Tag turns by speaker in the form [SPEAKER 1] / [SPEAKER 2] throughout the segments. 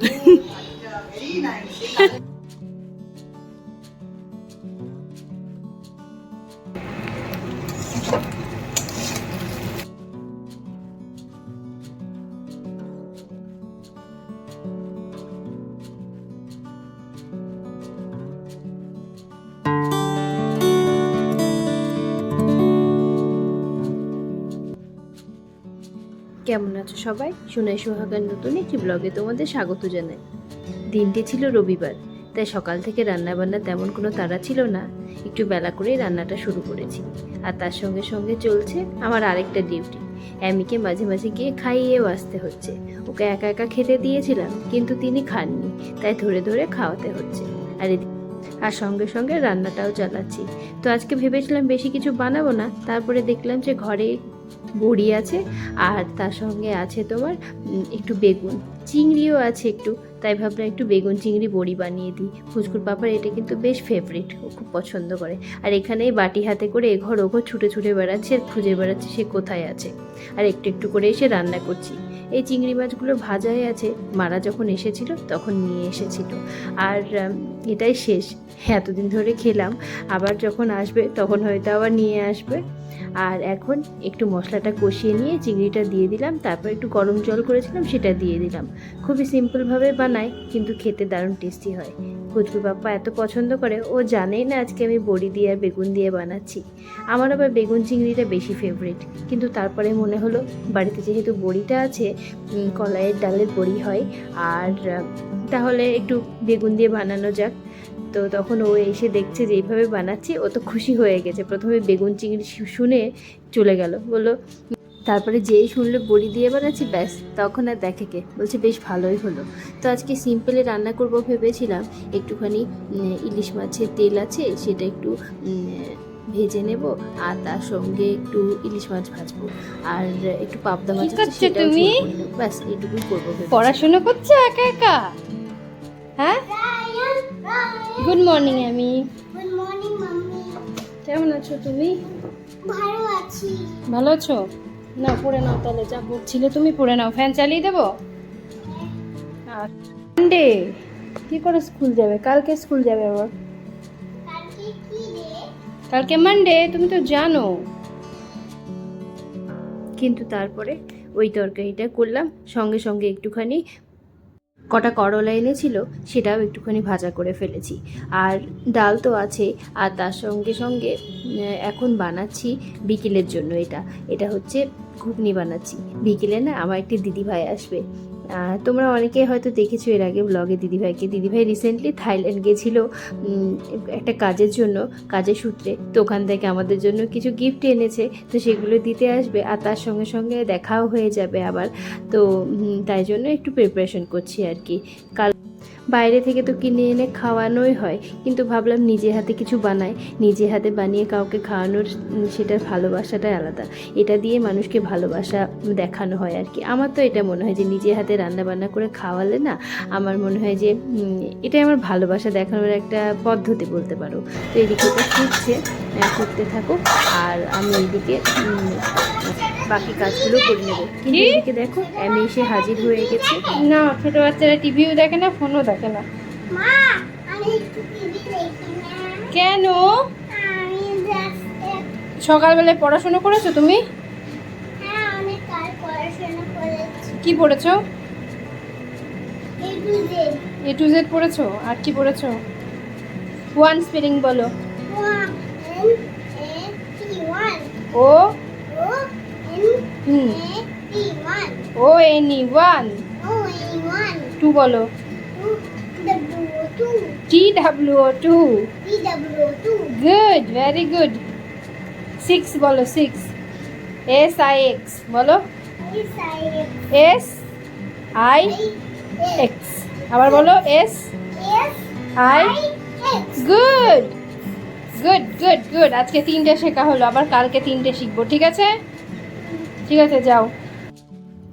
[SPEAKER 1] 嗯 哼
[SPEAKER 2] কেমন আছো সবাই? সোনাই সোহাগার নতুন একটি ব্লগে তোমাদের স্বাগত জানাই। দিনটি ছিল রবিবার, তাই সকাল থেকে রান্না বান্না তেমন কোনো তাড়া ছিল না। একটু বেলা করেই রান্নাটা শুরু করেছি। আর তার সঙ্গে সঙ্গে চলছে আমার আরেকটা ডিউটি অ্যামিকে মাঝে মাঝে গিয়ে খাইয়েও আসতে হচ্ছে। ওকে একা একা খেতে দিয়েছিলাম, কিন্তু তিনি খাননি, তাই ধরে ধরে খাওয়াতে হচ্ছে। আর আর সঙ্গে সঙ্গে রান্নাটাও চালাচ্ছি। তো আজকে ভেবেছিলাম বেশি কিছু বানাবো না, তারপরে দেখলাম যে ঘরে বড়ি আছে আর তার সঙ্গে আছে তোমার একটু বেগুন। চিংড়িও আছে একটু, তাই ভাবলাম একটু বেগুন চিংড়ি বড়ি বানিয়ে দিই। ফুচকুর পাপার এটা কিন্তু বেশ ফেভারিট ও খুব পছন্দ করে। আর এখানে বাটি হাতে করে এঘর ওঘর ছুটে ছুটে বেড়াচ্ছে, আর খুঁজে বেড়াচ্ছে সে কোথায় আছে। আর একটু একটু করে এসে রান্না করছি। এই চিংড়ি মাছগুলো ভাজাই আছে, মারা যখন এসেছিল তখন নিয়ে এসেছিল। আর এটাই শেষ। এতদিন ধরে খেলাম, আবার যখন আসবে তখন হয়তো আবার নিয়ে আসবে। আর এখন একটু মশলাটা কষিয়ে নিয়ে চিংড়িটা দিয়ে দিলাম, তারপর একটু গরম জল করেছিলাম, সেটা দিয়ে দিলাম। খুবই সিম্পলভাবে বানাই কিন্তু খেতে দারুণ টেস্টি হয়। কুচকু বাপ্পা এত পছন্দ করে, ও জানেই না আজকে আমি বড়ি দিয়ে আর বেগুন দিয়ে বানাচ্ছি। আমার আবার বেগুন চিংড়িটা বেশি ফেভারিট কিন্তু তারপরে মনে হলো, বাড়িতে যেহেতু বড়িটা আছে কলাইয়ের ডালের বড়ি হয়, আর তাহলে একটু বেগুন দিয়ে বানানো যাক। তো তখন ও এসে দেখছে যে এইভাবে বানাচ্ছি ও তো খুশি হয়ে গেছে। প্রথমে বেগুন চিংড়ি শুনে চলে গেল। বলল তারপরে যেই শুনলো বড়ি দিয়ে বানাচ্ছি ব্যাস তখন আর দেখে কে? বলছে বেশ ভালোই হলো। তো আজকে সিম্পলে রান্না করব ভেবেছিলাম একটুখানি ইলিশ মাছের তেল আছে সেটা একটু ভেজে নেব আর তার সঙ্গে একটু ইলিশ মাছ ভাজবো। আর একটু পাবদা মাছ
[SPEAKER 3] করছ তুমি?
[SPEAKER 2] ব্যাস এইটুকুই করব
[SPEAKER 3] পড়াশোনা করছ একা একা? হ্যাঁ? গুড মর্নিং আমি
[SPEAKER 4] গুড মর্নিং মাম্মি
[SPEAKER 3] কেমন আছো তুমি?
[SPEAKER 4] ভালো আছি।
[SPEAKER 3] ভালো আছো? না পড়ে নাও তাহলে যা পড়ছিলে তুমি পড়ে নাও। ফ্যান চালিয়ে দেবো? সানডে কি করে স্কুল যাবে? কালকে স্কুল যাবে আবার?
[SPEAKER 4] কালকে
[SPEAKER 3] কালকে মানডে তুমি তো জানো।
[SPEAKER 2] কিন্তু তারপরে ওই তরকারিটা করলাম সঙ্গে সঙ্গে একটুখানি কটা করলা এনেছিল সেটাও একটুখানি ভাজা করে ফেলেছি। আর ডাল তো আছে, আর তার সঙ্গে সঙ্গে এখন বানাচ্ছি বিকেলের জন্য এটা। এটা হচ্ছে ঘুগনি বানাচ্ছি। বিকেলে না আমার একটি দিদিভাই আসবে। তোমরা অনেকে হয়তো দেখেছ এর আগে ব্লগে দিদিভাইকে। দিদিভাই রিসেন্টলি থাইল্যান্ড গেছিল একটা কাজের জন্য, কাজের সূত্রে। তো ওখান থেকে আমাদের জন্য কিছু গিফট এনেছে, তো সেগুলো দিতে আসবে আর তার সঙ্গে সঙ্গে দেখাও হয়ে যাবে আবার। তো তাই জন্য একটু প্রিপারেশন করছি আর কি। কাল বাইরে থেকে তো কিনে এনে খাওয়ানোই হয়। কিন্তু ভাবলাম নিজে হাতে কিছু বানাই। নিজে হাতে বানিয়ে কাউকে খাওয়ানোর সেটার ভালোবাসাটাই আলাদা। এটা দিয়ে মানুষকে ভালোবাসা দেখানো হয় আর কি। আমার তো এটা মনে হয় যে নিজে হাতে রান্না বান্না করে খাওয়ালে না, আমার মনে হয় যে এটাই আমার ভালোবাসা দেখানোর একটা পদ্ধতি বলতে পারো। তো এদিকে ফুটছে। আহ, ফুটতে থাকো আর আমি এইদিকে বাকি কাজগুলো করে নেব। কিন্তু? এদিকে দেখো আমি এসে হাজির হয়ে গেছে।
[SPEAKER 3] না ছোট বাচ্চারা টিভিও দেখে না ফোনও দেখে না। কেন? সকালবেলায় পড়াশোনা করেছ তুমি?
[SPEAKER 4] হ্যাঁ অনেক কাল পড়াশোনা করেছি।
[SPEAKER 3] কি পড়েছো? এ টু জেড পড়েছো? আর কি পড়েছো? ওয়ান স্পেলিং বলো
[SPEAKER 4] one N A T one
[SPEAKER 3] O
[SPEAKER 4] O N
[SPEAKER 3] hmm
[SPEAKER 4] A T one
[SPEAKER 3] O N one two বলো।
[SPEAKER 4] Two W
[SPEAKER 3] O two good very good six বলো সিক্স এস আই এক্স বলো।
[SPEAKER 4] S I
[SPEAKER 3] X আবার বলো S I good good good good আজকে তিনটে শেখা হলো আবার কালকে তিনটে শিখব ঠিক আছে? ঠিক আছে যাও।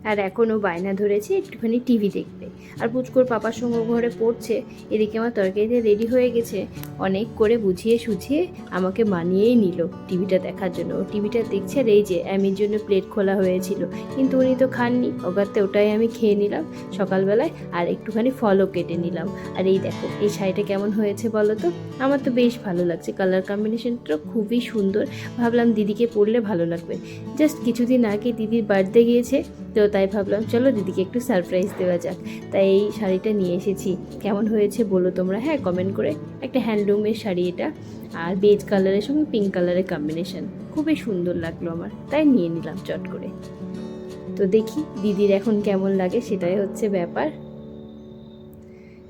[SPEAKER 2] আর এখন ও বায়না ধরেছে, একটুখানি টিভি দেখবে আর পুচকোর পাপার সঙ্গে ঘরে পড়ছে, এদিকে আমার তরকারিতে রেডি হয়ে গেছে। অনেক করে বুঝিয়ে সুঝিয়ে আমাকে মানিয়েই নিল টিভিটা দেখার জন্য। টিভিটা দেখছে আর এই যে অ্যামির জন্য প্লেট খোলা হয়েছিল। কিন্তু উনি তো খাননি অগাতে ওটাই আমি খেয়ে নিলাম। সকালবেলায় আর একটুখানি ফলও কেটে নিলাম। আর এই দেখো, এই শাড়িটা কেমন হয়েছে বলো তো? আমার তো বেশ ভালো লাগছে, কালার কম্বিনেশনটা খুবই সুন্দর। ভাবলাম দিদিকে পরলে ভালো লাগবে। জাস্ট কিছুদিন আগে দিদির বার্থডে গিয়েছে তো তাই ভাবলাম, চলো দিদিকে একটু সারপ্রাইজ দেওয়া যাক। তাই এই শাড়িটা নিয়ে এসেছি। কেমন হয়েছে বলো তোমরা? হ্যাঁ কমেন্ট করে একটা হ্যান্ডলুমের শাড়ি এটা আর বেজ কালারের সঙ্গে পিঙ্ক কালারের কম্বিনেশন খুবই সুন্দর লাগল আমার। তাই নিয়ে নিলাম চট করে। তো দেখি দিদির এখন কেমন লাগে, সেটাই হচ্ছে ব্যাপার।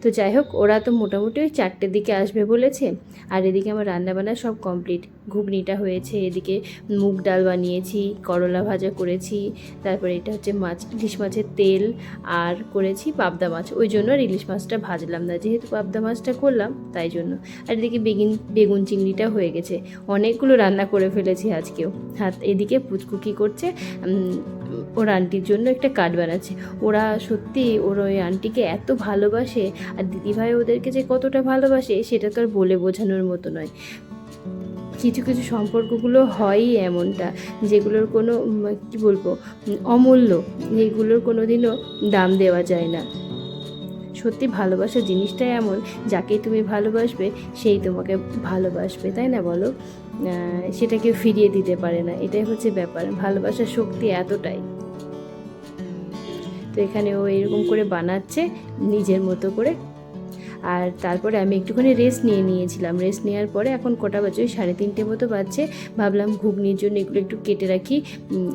[SPEAKER 2] তো যাই হোক, ওরা তো মোটামুটি ওই চারটের দিকে আসবে বলেছে। আর এদিকে আমার রান্নাবান্না সব কমপ্লিট ঘুগনিটা হয়েছে, এদিকে মুগ ডাল বানিয়েছি, করলা ভাজা করেছি, তারপরে এটা হচ্ছে মাছ, ইলিশ মাছের তেল আর করেছি পাবদা মাছ। ওই জন্য আর ইলিশ মাছটা ভাজলাম না, যেহেতু পাবদা মাছটা করলাম তাই জন্য। আর এদিকে বেগুন বেগুন চিংড়িটা হয়ে গেছে। অনেকগুলো রান্না করে ফেলেছি আজকেও। হাত, এদিকে পুচকু কী করছে ওর আন্টির জন্য একটা কার্ড বানাচ্ছে। ওরা সত্যি, ওর ওই আন্টিকে এত ভালোবাসে আর দিদিভাই ওদেরকে যে কতটা ভালোবাসে, সেটা তো আর বলে বোঝানোর মতো নয়। কিছু কিছু সম্পর্কগুলো হয়ই এমনটা, যেগুলোর কোনো কি বলব অমূল্য, যেগুলোর কোনো দিনও দাম দেওয়া যায় না। সত্যি ভালোবাসা জিনিসটাই এমন, যাকে তুমি ভালোবাসবে, সেই তোমাকে ভালোবাসবে, তাই না বলো? সেটাকে ফিরিয়ে দিতে পারে না। এটাই হচ্ছে ব্যাপার। ভালোবাসার শক্তি এতটাই। তো এখানে ও এরকম করে বানাচ্ছে নিজের মতো করে। আর তারপরে আমি একটুখানি রেস্ট নিয়ে নিয়েছিলাম। রেস্ট নেওয়ার পরে এখন কটা বাজে? ওই সাড়ে তিনটে মতো বাজছে। ভাবলাম ঘুগনির জন্য এগুলো একটু কেটে রাখি।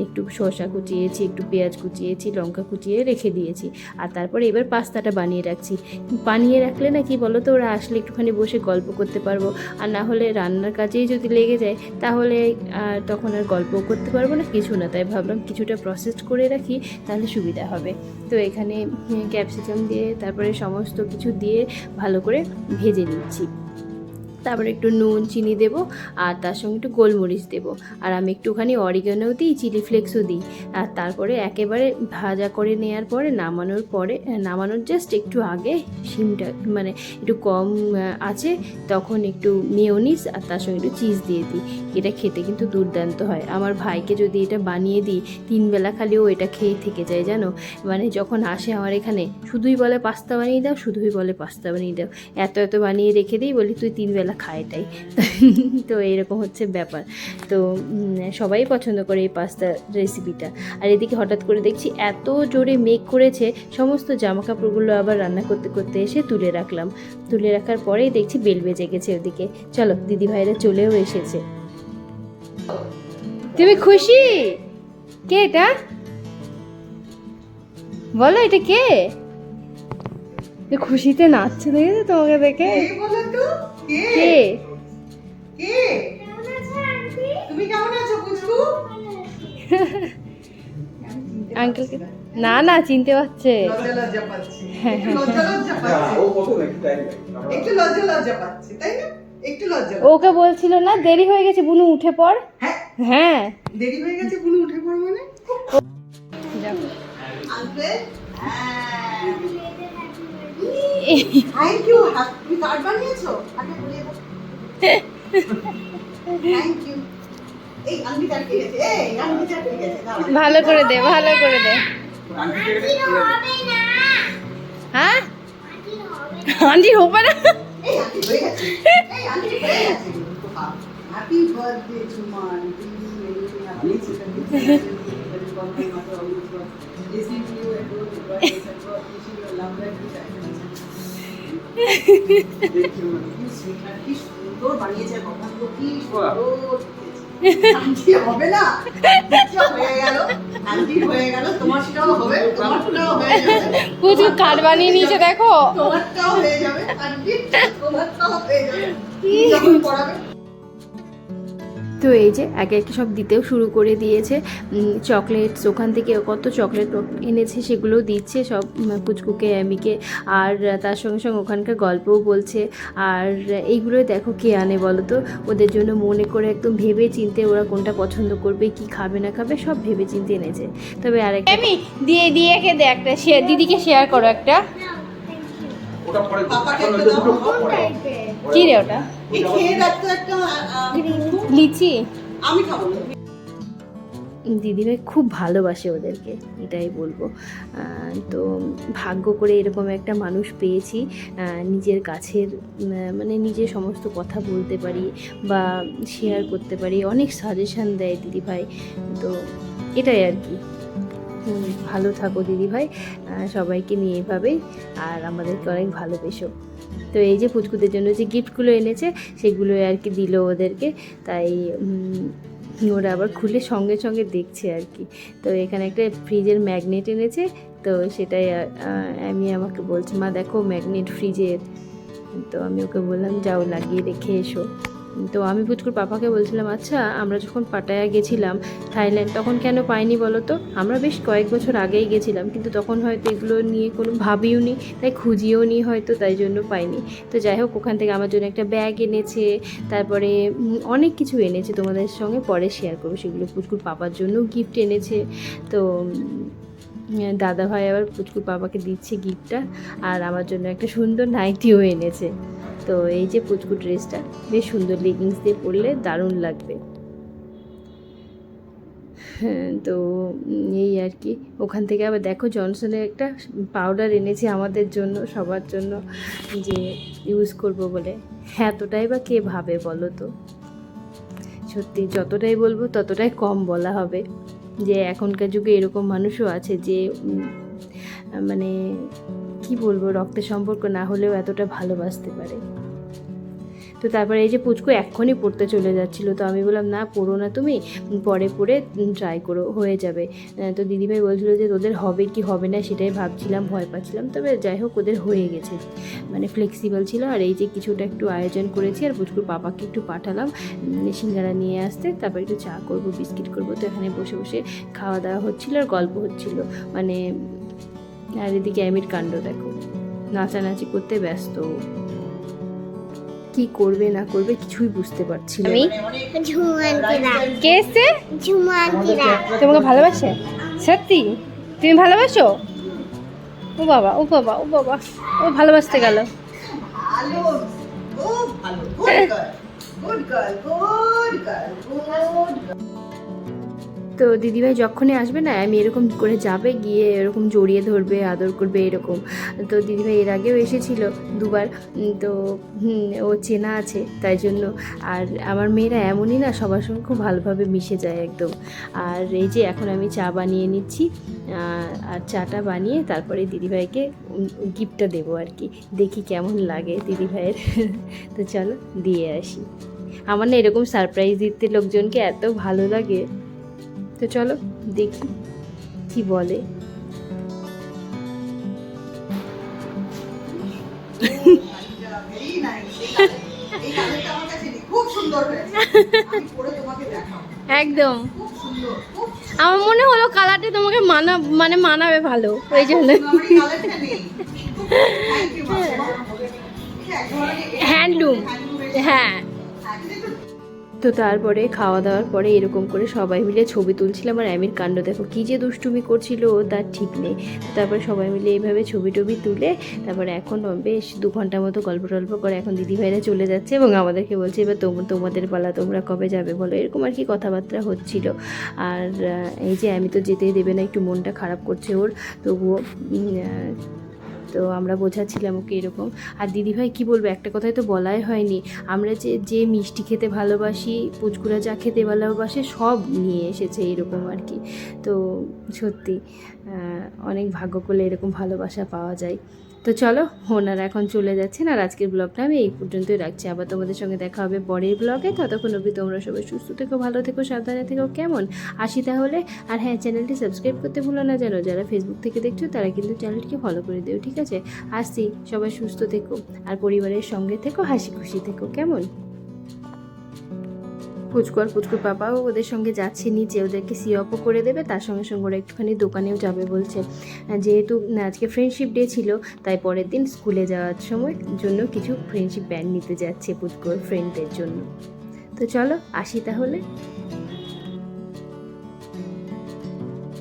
[SPEAKER 2] একটু শসা কুচিয়েছি, একটু পেঁয়াজ কুচিয়েছি, লঙ্কা কুচিয়ে রেখে দিয়েছি। আর তারপরে এবার পাস্তাটা বানিয়ে রাখছি। বানিয়ে রাখলে না কি বলো তো ওরা আসলে একটুখানি বসে গল্প করতে পারব। আর না হলে রান্নার কাজেই যদি লেগে যায়, তাহলে আর তখন আর গল্প করতে পারব না, কিছু না। তাই ভাবলাম কিছুটা প্রসেস করে রাখি, তাহলে সুবিধা হবে। তো এখানে ক্যাপসিকাম দিয়ে, তারপরে সমস্ত কিছু দিয়ে ভালো করে ভেজে নিচ্ছি। তারপরে একটু নুন, চিনি দেবো, আর তার সঙ্গে একটু গোলমরিচ দেবো। আর আমি একটুখানি অরিগানো দিই চিলি ফ্লেক্সও দিই। আর তারপরে একেবারে ভাজা করে নেওয়ার পরে, নামানোর পরে নামানোর জাস্ট একটু আগে শিমটা মানে একটু কম আছে, তখন একটু মেয়োনিস আর তার সঙ্গে একটু চিজ দিয়ে দিই। এটা খেতে কিন্তু দুর্দান্ত হয়। আমার ভাইকে যদি এটা বানিয়ে দিই তিনবেলা খালি ও এটা খেয়ে থেকে যায়, জানো? মানে যখন আসে আমার এখানে, শুধুই বলে পাস্তা বানিয়ে দাও, শুধুই বলে পাস্তা বানিয়ে দাও। এত এত বানিয়ে রেখে দিই, বলি, তুই তিন বেলা খা এটাই তো এরকম হচ্ছে ব্যাপার। তো সবাই পছন্দ করে এই পাস্তা রেসিপিটা আর এদিকে হঠাৎ করে দেখছি এত জোরে মেঘ করেছে, সমস্ত জামা কাপড়গুলো আবার রান্না করতে করতে এসে তুলে রাখলাম। তুলে রাখার পরেই দেখছি বেল বেজে গেছে ওদিকে। চলো দিদি ভাইরা চলেও এসেছে।
[SPEAKER 3] তুমি খুশি? কে এটা? বলো, এটা কে? খুশিতে নাচছে দেখেছ তোমাকে দেখে?
[SPEAKER 1] বলো তো। কে?
[SPEAKER 3] কে?
[SPEAKER 1] কে? তুমি কেমন আছো পুচকু
[SPEAKER 3] আঙ্কেলকে না না চিনতে পারছে।
[SPEAKER 1] লজ্জা লজ্জা একটু লজ্জা লজ্জা পাচ্ছি।
[SPEAKER 5] তাই
[SPEAKER 1] না? একটু লজ্জা
[SPEAKER 3] ওকে বলছিল না দেরি হয়ে গেছে বুনু উঠে পড়।
[SPEAKER 1] হ্যাঁ?
[SPEAKER 3] হ্যাঁ।
[SPEAKER 1] দেরি হয়ে গেছে কোনো উঠে পড় মানে? আঙ্কেল? থ্যাংক ইউ তুমি কার্ড বানিয়েছো আগে বলে থ্যাংক ইউ।
[SPEAKER 3] ভালো করে দে ভালো করে দে
[SPEAKER 5] আন্টি
[SPEAKER 3] হ্যাঁ হবে না
[SPEAKER 1] হয়ে হয়ে মেনি হবে না হয়ে গেল হয়ে গেল তোমার সেটাও হবে তোমারটাও হয়ে যাবে
[SPEAKER 3] পুজো কার্ড বানিয়ে নিয়েছে দেখো।
[SPEAKER 1] তোমারটাও হয়ে যাবে তোমারটাও হয়ে যাবে। যখন পড়াবে
[SPEAKER 2] তো এই যে একে একে সব দিতেও শুরু করে দিয়েছে। চকলেটস ওখান থেকে কত চকলেট এনেছে সেগুলোও দিচ্ছে সব উম, পুচকুকে অ্যামিকে। আর তার সঙ্গে সঙ্গে ওখানকার গল্পও বলছে। আর এইগুলো দেখো কে আনে বলো তো? ওদের জন্য মনে করে একদম ভেবে চিনতে ওরা কোনটা পছন্দ করবে কি খাবে না খাবে সব ভেবে চিনতে এনেছে। তবে আরেকটা
[SPEAKER 3] আমি দিয়ে দিয়ে কে দে একটা শেয়ার দিদিকে শেয়ার করো একটা। কি রে ওটা? লিচি?
[SPEAKER 1] আমি খাব।
[SPEAKER 2] দিদিভাই খুব ভালোবাসে ওদেরকে এটাই বলব। তো ভাগ্য করে এরকম একটা মানুষ পেয়েছি নিজের কাছের মানে নিজের সমস্ত কথা বলতে পারি বা শেয়ার করতে পারি অনেক সাজেশান দেয় দিদিভাই। তো এটাই আর কি। ভালো থাকো দিদিভাই সবাইকে নিয়ে এভাবেই আর আমাদেরকে অনেক ভালোবেসো। তো এই যে ফুচকুদের জন্য যে গিফটগুলো এনেছে সেগুলো আর কি দিল ওদেরকে। তাই ওরা আবার খুলে সঙ্গে সঙ্গে দেখছে আর কি। তো এখানে একটা ফ্রিজের ম্যাগনেট এনেছে, তো সেটাই আমি আমাকে বলছি, মা, দেখো ম্যাগনেট ফ্রিজের। তো আমি ওকে বললাম, যাও লাগিয়ে রেখে এসো। তো আমি পুচকুর পাপাকে বলছিলাম আচ্ছা আমরা যখন পাটায়া গেছিলাম থাইল্যান্ড, তখন কেন পাইনি বলো তো? আমরা বেশ কয়েক বছর আগেই গেছিলাম, কিন্তু তখন হয়তো এগুলো নিয়ে কোনো ভাবিও নি, তাই খুঁজিও নি হয়তো, তাই জন্য পাইনি। তো যাই হোক, ওখান থেকে আমার জন্য একটা ব্যাগ এনেছে, তারপরে অনেক কিছু এনেছে তোমাদের সঙ্গে, পরে শেয়ার করব। সেগুলো পুচকুর পাপার জন্য গিফট এনেছে। তো দাদা ভাই আবার পুচকুর পাপাকে দিচ্ছে গিফটটা আর আমার জন্য একটা সুন্দর নাইটিও এনেছে। তো এই যে পুচকু ড্রেসটা বেশ সুন্দর লেগিংস দিয়ে পরলে দারুণ লাগবে। হ্যাঁ তো এই আর কি। ওখান থেকে আবার দেখো জনসনের একটা পাউডার এনেছি আমাদের জন্য, সবার জন্য, যে ইউজ করব বলে। এতটাই বা কে ভাবে বলো তো? সত্যি, যতটাই বলব ততটাই কম বলা হবে। যে এখনকার যুগে এরকম মানুষও আছে যে মানে কি বলব, রক্তের সম্পর্ক না হলেও এতটা ভালোবাসতে পারে। তো তারপরে এই যে পুচকু এক্ষুনি পড়তে চলে যাচ্ছিল, তো আমি বললাম, না, পড়ো না তুমি, পরে পরে ট্রাই করো, হয়ে যাবে। তো দিদিভাই বলছিল যে, তোদের হবে কি হবে না সেটাই ভাবছিলাম, ভয় পাচ্ছিলাম। তবে যাই হোক, ওদের হয়ে গেছে। মানে ফ্লেক্সিবল ছিল, আর এই যে কিছুটা একটু আয়োজন করেছি, আর পুচকুর পাপাকে একটু পাঠালাম সিঙ্গারা নিয়ে আসতে, তারপর একটু চা করব, বিস্কিট করব, তো এখানে বসে বসে খাওয়া দাওয়া হচ্ছিল, আর গল্প হচ্ছিল। মানে আর এদিকে অ্যামির কাণ্ড দেখো। নাচানাচি করতে ব্যস্ত। কি করবে না করবে কিছুই বুঝতে
[SPEAKER 3] আমি?
[SPEAKER 1] মানে অনেক
[SPEAKER 4] ঝুমান্তিরা
[SPEAKER 3] কে
[SPEAKER 4] ঝুমান্তিরা
[SPEAKER 3] তোমাকে ভালোবাসে? সত্যি? তুমি ভালোবাসো? ও বাবা ও বাবা ও বাবা ও ভালোবাসতে গেল।
[SPEAKER 1] ভালো খুব ভালো। গুড গার্ল গুড
[SPEAKER 2] তো দিদিভাই যখনই আসবে না, আমি এরকম করে যাবে, গিয়ে এরকম জড়িয়ে ধরবে, আদর করবে, এরকম। তো দিদিভাই এর আগেও এসেছিল দুবার তো ও চেনা আছে, তাই জন্য। আর আমার মেয়েরা এমনই না, সবার সঙ্গে খুব ভালোভাবে মিশে যায় একদম। আর এই যে এখন আমি চা বানিয়ে নিচ্ছি আর চাটা বানিয়ে তারপরে দিদিভাইকে গিফটটা দেবো আর কি। দেখি কেমন লাগে দিদিভাইয়ের। তো চলো, দিয়ে আসি। আমার না এরকম সারপ্রাইজ দিতে লোকজনকে এত ভালো লাগে। তো চলো, দেখি কি বলে।
[SPEAKER 3] একদম। আমার মনে হলো কালারটা তোমাকে মানা মানে মানাবে ভালো, ওই জন্য। হ্যান্ডলুম হ্যাঁ।
[SPEAKER 2] তো তারপরে খাওয়া দাওয়ার পরে এরকম করে সবাই মিলে ছবি তুলছিলাম আর অ্যামির কাণ্ড। দেখো কী যে দুষ্টুমি করছিল তার ঠিক নেই। তারপরে সবাই মিলে এইভাবে ছবি টবি তুলে তারপরে এখন বেশ দু ঘণ্টার মতো গল্প টল্প করে এখন দিদিভাইরা চলে যাচ্ছে এবং আমাদেরকে বলছে, এবার তোম- তোমাদের পালা, তোমরা কবে যাবে? বলো, এরকম আর কি কথাবার্তা হচ্ছিল। আর এই যে আমি তো যেতেই দেবে না, একটু মনটা খারাপ করছে ওর। তবুও তো আমরা বোঝাচ্ছিলাম ওকে এরকম। আর দিদিভাই কি বলব? একটা কথাই তো বলাই হয়নি। আমরা যে যে মিষ্টি খেতে ভালোবাসি, পুচকুরা যা খেতে ভালোবাসে, সব নিয়ে এসেছে এরকম আর কি। তো সত্যি অনেক ভাগ্য করলে এরকম ভালোবাসা পাওয়া যায়। তো চলো ওনারা এখন চলে যাচ্ছেন আর আজকের ব্লগটা আমি এই পর্যন্তই রাখছি। আবার তোমাদের সঙ্গে দেখা হবে বরের ব্লগে। ততক্ষণ অবধি তোমরা সবাই সুস্থ থেকো, ভালো থেকো, সাবধানে থেকো, কেমন? আসি তাহলে। আর হ্যাঁ চ্যানেলটি সাবস্ক্রাইব করতে ভুলো না যেন যারা ফেসবুক থেকে দেখছ, তারা কিন্তু চ্যানেলটিকে ফলো করে দিও, ঠিক আছে? আসছি, সবাই সুস্থ থেকো। আর পরিবারের সঙ্গে থেকো, হাসি খুশি থেকো, কেমন? পুচকু আর ফুচকুর পাপাও ওদের সঙ্গে যাচ্ছে, নিচে ওদেরকে সি অপও করে দেবে, তার সঙ্গে সঙ্গে ওরা একটুখানি দোকানেও যাবে বলছে। যেহেতু আজকে ফ্রেন্ডশিপ ডে ছিল, তাই পরের দিন স্কুলে যাওয়ার সময় জন্য কিছু ফ্রেন্ডশিপ ব্যান্ড নিতে যাচ্ছে ফুচকুর ফ্রেন্ডদের জন্য। তো চলো, আসি তাহলে।